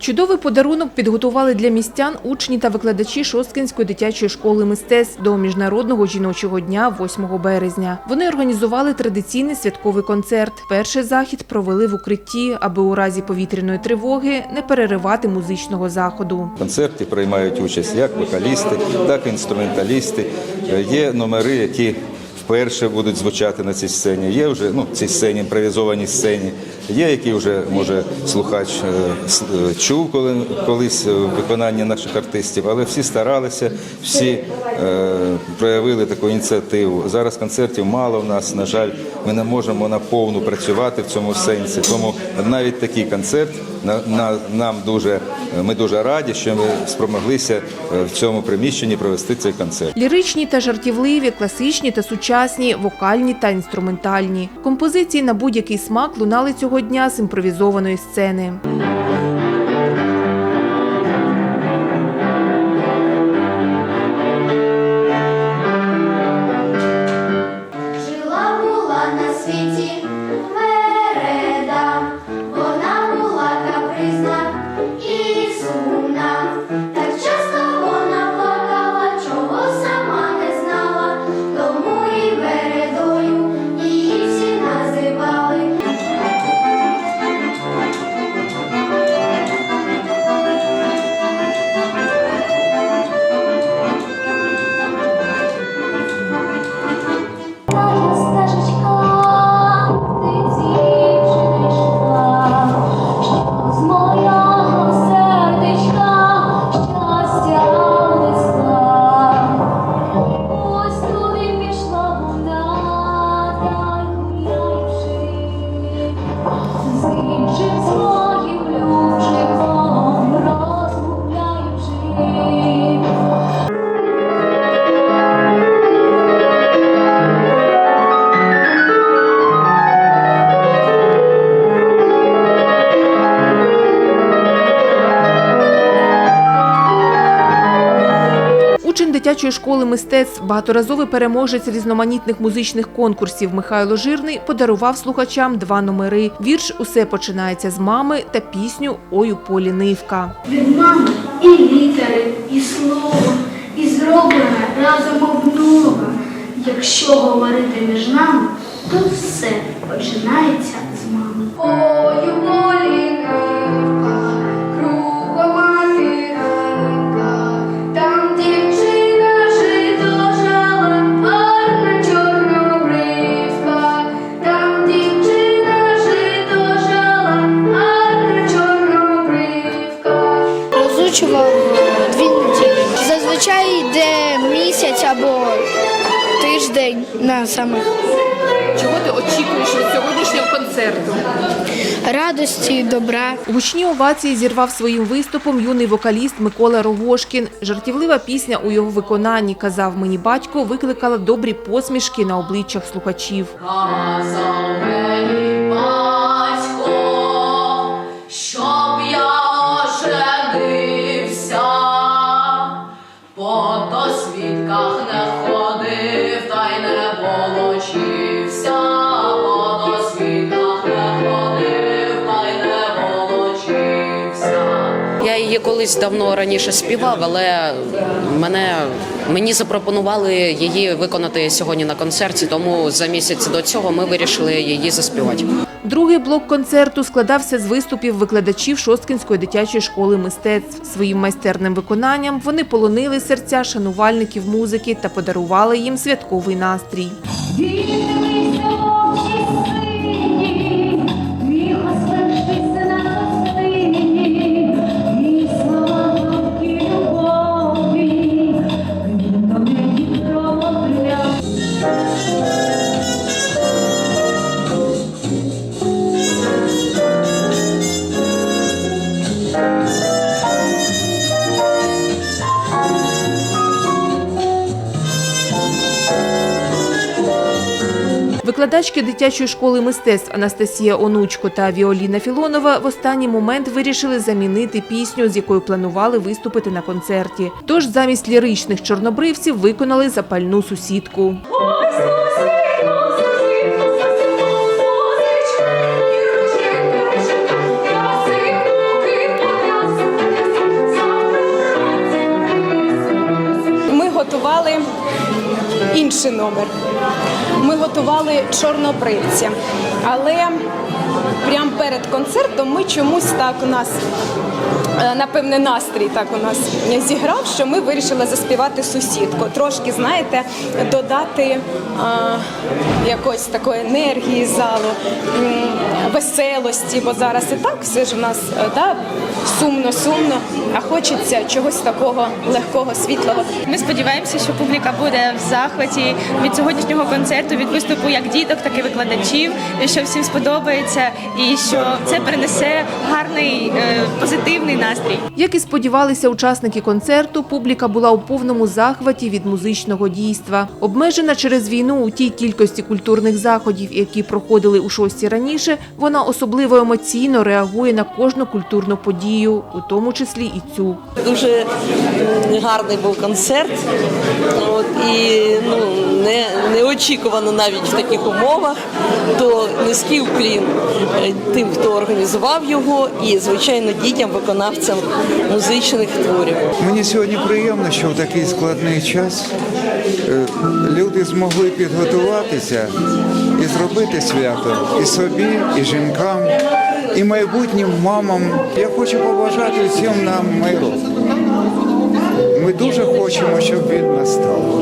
Чудовий подарунок підготували для містян учні та викладачі Шосткинської дитячої школи мистецтв до Міжнародного жіночого дня 8 березня. Вони організували традиційний святковий концерт. Перший захід провели в укритті, аби у разі повітряної тривоги не переривати музичного заходу. В концерті приймають участь як вокалісти, так і інструменталісти. Е, Є номери, які вперше будуть звучати на цій сцені. Є вже ну, цій сцені, імпровізованій сцені. Є, які вже може слухач е, е, чув коли, колись в виконанні наших артистів, але всі старалися, всі е, проявили таку ініціативу. Зараз концертів мало в нас. На жаль, ми не можемо наповну працювати в цьому сенсі. Тому навіть такий концерт на, на нам дуже ми дуже раді, що ми спромоглися е, в цьому приміщенні провести цей концерт. Ліричні та жартівливі, класичні та сучасні, вокальні та інструментальні. Композиції на будь-який смак лунали цього дня з імпровізованої сцени. Дитячої школи мистецтв, багаторазовий переможець різноманітних музичних конкурсів Михайло Жирний подарував слухачам два номери. Вірш Усе починається з мами та пісню Ой у полі нивка. Від мами і літери, і слово, і зроблене разом обнова. Якщо говорити між нами, то все починається з мами. Або тиждень на самих Чого ти очікуєш від сьогоднішнього концерту? радості, добра. Гучні овації зірвав своїм виступом юний вокаліст Микола Рогошкін. Жартівлива пісня у його виконанні казав мені батько викликала добрі посмішки на обличчях слухачів. Її колись давно раніше співав, але мене мені запропонували її виконати сьогодні на концерті. Тому за місяць до цього ми вирішили її заспівати. Другий блок концерту складався з виступів викладачів Шосткинської дитячої школи мистецтв. Своїм майстерним виконанням вони полонили серця шанувальників музики та подарували їм святковий настрій. Викладачки дитячої школи мистецтв Анастасія Онучко та Віоліна Філонова в останній момент вирішили замінити пісню, з якою планували виступити на концерті. Тож замість ліричних чорнобривців виконали запальну сусідку. Ми готували інший номер. Ми готували чорнобривці, але прямо перед концертом ми чомусь так у нас. Е, Напевне, настрій так у нас зіграв, що ми вирішили заспівати сусідку. Трошки, знаєте, додати а, якоїсь такої енергії залу, веселості, бо зараз і так все ж в нас е, да, сумно, сумно, а хочеться чогось такого легкого, світлого. Ми сподіваємося, що публіка буде в захваті від сьогоднішнього концерту, від виступу як діток, так і викладачів, і що всім сподобається, і що це принесе гарний е, позитивний настрій. Як і сподівалися учасники концерту, публіка була у повному захваті від музичного дійства. Обмежена через війну у тій кількості культурних заходів, які проходили у шості раніше, вона особливо емоційно реагує на кожну культурну подію, у тому числі і цю. Дуже гарний був концерт. От, і ну, не, неочікувано навіть в таких умовах. То низький уклін е, тим, хто організував його, і, звичайно, дітям, виконавцям музичних творів. Мені сьогодні приємно, що в такий складний час е, люди змогли підготуватися і зробити свято і собі, і жінкам, і майбутнім мамам. Я хочу побажати всім нам миру. Ми дуже хочемо, щоб він настав.